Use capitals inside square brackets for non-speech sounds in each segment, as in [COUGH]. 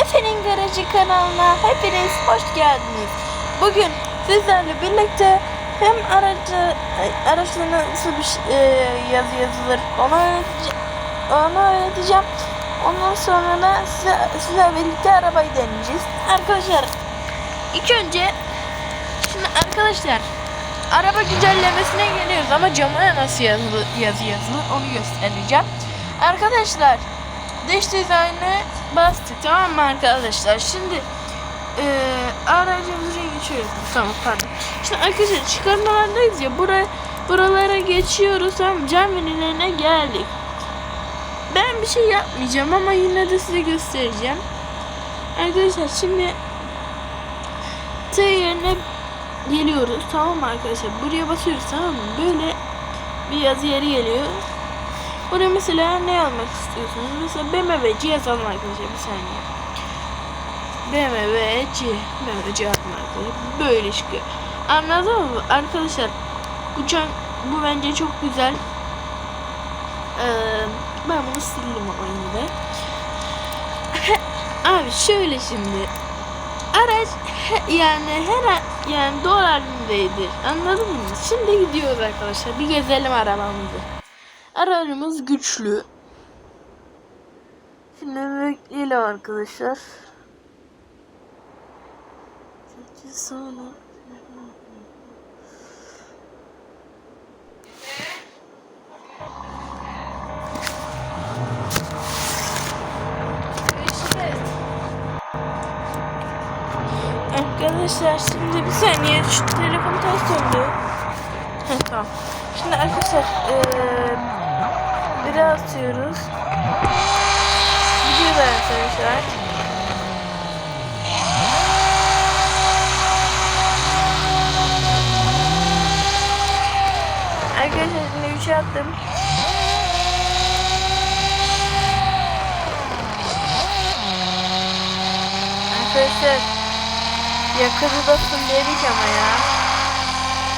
Efe'nin Garajı kanalına hepiniz hoş geldiniz. Bugün sizlerle birlikte hem aracı ay, araçta nasıl bir şey- e, yazı yazılır onu. Onu öğreteceğim. Ondan sonra da size, sizlerle birlikte arabayı deneyeceğiz. Arkadaşlar ilk önce şimdi arkadaşlar araba güncellemesine geliyoruz ama camına nasıl yazılı, yazı yazılır onu göstereceğim. Arkadaşlar dış dizaynı bastık tamam mı arkadaşlar? Şimdi eee aracımızı geçiyoruz. Tamam pardon. Şimdi arkadaşlar çıkarmalardayız ya buraya buralara geçiyoruz tamam cam venilerine geldik. Ben bir şey yapmayacağım ama yine de size göstereceğim. Arkadaşlar şimdi T yerine geliyoruz tamam mı arkadaşlar? Buraya basıyoruz tamam mı? Böyle bir yazı yeri geliyor. Buraya mesela ne almak istiyorsunuz? Mesela BMW cihaz almak arkadaşlar bir saniye. BMW C. BMW C almak arkadaşlar. Böyle çıkıyor. Anladın mı? Arkadaşlar cam bu bence çok güzel. Ee, ben bunu sildim ama yine. [LAUGHS] Abi şöyle şimdi araç yani her yani doğru halindeydi. Anladın mı? Şimdi gidiyoruz arkadaşlar. Bir gezelim arabamızı. Aracımız güçlü. Şimdi bekleyelim arkadaşlar. Sonra. Arkadaşlar şimdi bir saniye şu telefon ters döndü. Tamam. Şimdi arkadaşlar eee biraz atıyoruz. Gidiyoruz arkadaşlar. Arkadaşlar şimdi 3'e attım. Arkadaşlar yakını da fulledik ama ya.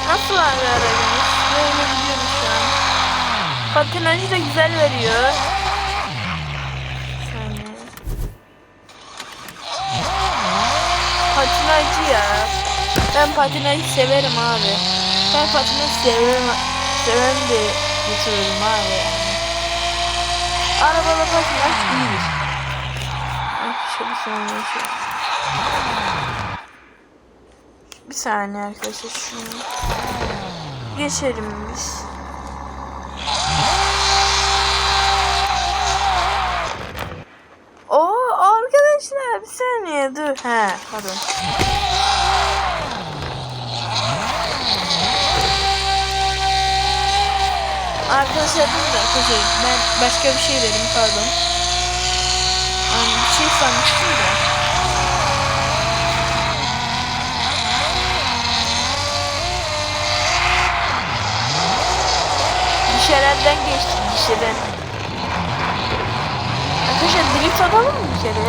Nasıl abi aracımız? Böyle gidiyoruz. Patinajı da güzel veriyor. Bir. Patinajcı ya. Ben patinajı severim abi. Ben patinaj severim. Seven de getiriyorum abi yani. Arabada patinaj iyidir. Şöyle şöyle. Bir saniye arkadaşlar şunu. Geçelim biz. Bir saniye dur. He pardon. Arkadaşlar dur da arkadaşlar ben başka bir şey dedim pardon. Yani bir şey sanmıştım da. Gişelerden geçtik gişeden. Arkadaşlar drift atalım mı bir kere?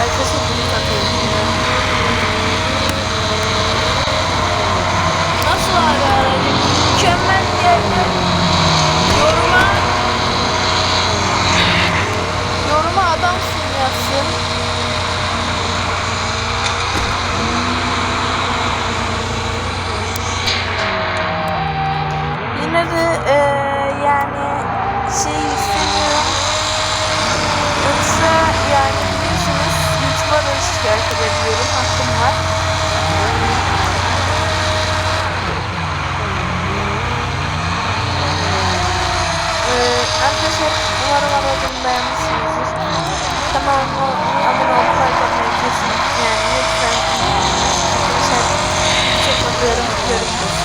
Arkadaşlar drift atıyorum. ya. Nasıl abi aracım? Mükemmel bir yerde. Yoruma Yoruma adamsın yazsın. Yine de eee, yani şey istemiyorum. Yoksa yani biliyorsunuz Şikayet edebiliyorum. Hakkım var. Eee, arkadaşlar umarım aracımı beğenmişsinizdir. Kanalıma abone olup like atmayı kesin. Yani lütfen. Arkadaşlar çok öpüyorum. Görüşürüz.